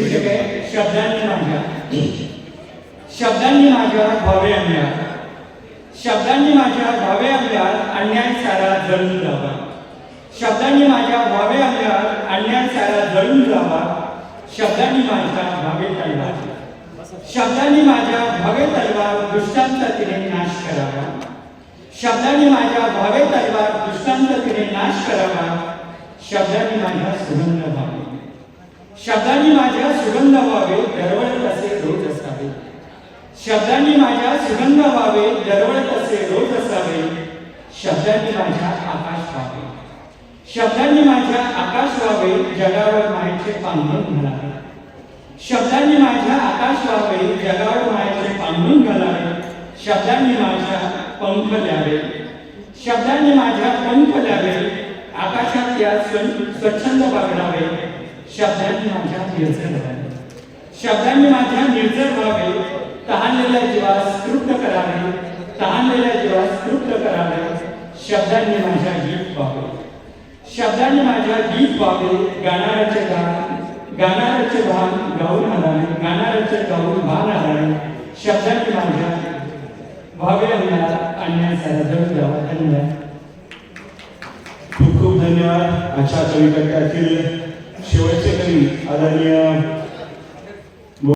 म्हणजे शीर्षक आहे शब्दांनी माझ्या. शब्दांनी माझ्या भावे आणल्या शब्दांनी माझ्या भावे आणल्या अन्याय सारा जळून जावा. शब्दांनी माझ्या भावे आणल्या अन्याय सारा जळून जावा. शब्दांनी माझ्या भावे तलवार. शब्दांनी माझ्या भावे तलवार दृष्टांत तिने नाश करावा. शब्दांनी माझ्या भावे तलवार दृष्टांत तिने नाश करावा. शब्दांनी माझ्या सुगंध व्हावे शब्दांनी माझ्या सुगंध व्हावे दरवळत असे रोज असावे. शब्दांनी माझ्या सुगंध व्हावे दरवळत असे रोज असावे. शब्दांनी माझ्या आकाश व्हावे. शब्दांनी माझ्या आकाश व्हावे जगावर मायेचे पांघरून घालावे. शब्दांनी माझ्या आकाश व्हावे जगावर मायेचे पांघरून घालावे. शब्दांनी माझ्या पंख द्यावे शब्दांनी माझ्या पंख द्यावे आकाशात या स्व- स्वच्छंद बागडावे शब्दांनी माझ्या निर्जर व्हावे. शब्दांनी माझ्या निर्जर व्हावे. तहानलेल्या जीवास तृप्त करावे. तहानलेल्या जीवास तृप्त करावे. शब्दांनी माझ्या गीत व्हावे. शब्दांनी माझ्या गीत व्हावे. गाणाऱ्याचे गाण गाणाऱ्याचे भान गाऊन हलावे गाणाऱ्याचे गाऊन भान हलावे शब्दांनी माझ्या व्हावे अन्नाला आणण्याचा जग द्यावा धन्यवाद खूप खूप धन्यवाद. आजच्या कविकट्ट्यातील शेवटचे कवी आदरणीय